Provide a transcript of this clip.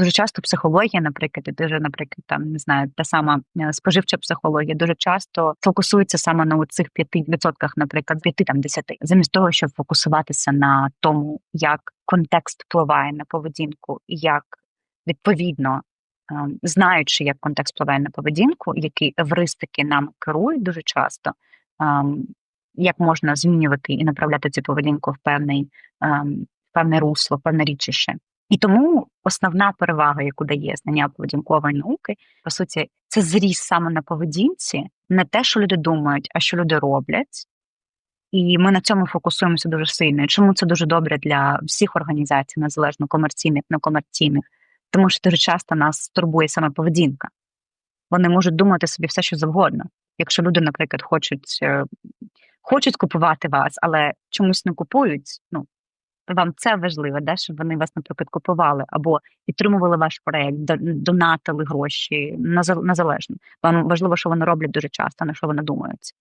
Дуже часто психологія, наприклад, і дуже, наприклад, там не знаю, та сама е, споживча психологія дуже часто фокусується саме на цих 5%, наприклад, 5 там 10, замість того, щоб фокусуватися на тому, як контекст впливає на поведінку, і як відповідно. ем, Знаючи, як контекст впливає на поведінку, які евристики нам керують дуже часто, ем, як можна змінювати і направляти цю поведінку в певний в певне русло, в певне річище. І тому основна перевага, яку дає знання поведінкової науки, по суті, це зріс саме на поведінці, не те, що люди думають, а що люди роблять. І ми на цьому фокусуємося дуже сильно. Чому це дуже добре для всіх організацій, незалежно комерційних, некомерційних, тому що дуже часто нас турбує саме поведінка. Вони можуть думати собі все, що завгодно. Якщо люди, наприклад, хочуть е, хочуть купувати вас, але чомусь не купують, ну вам це важливо, да, щоб вони вас, наприклад, купували або підтримували ваш проект, донатили гроші незалежно. Вам важливо, що вони роблять дуже часто, на що вони думають.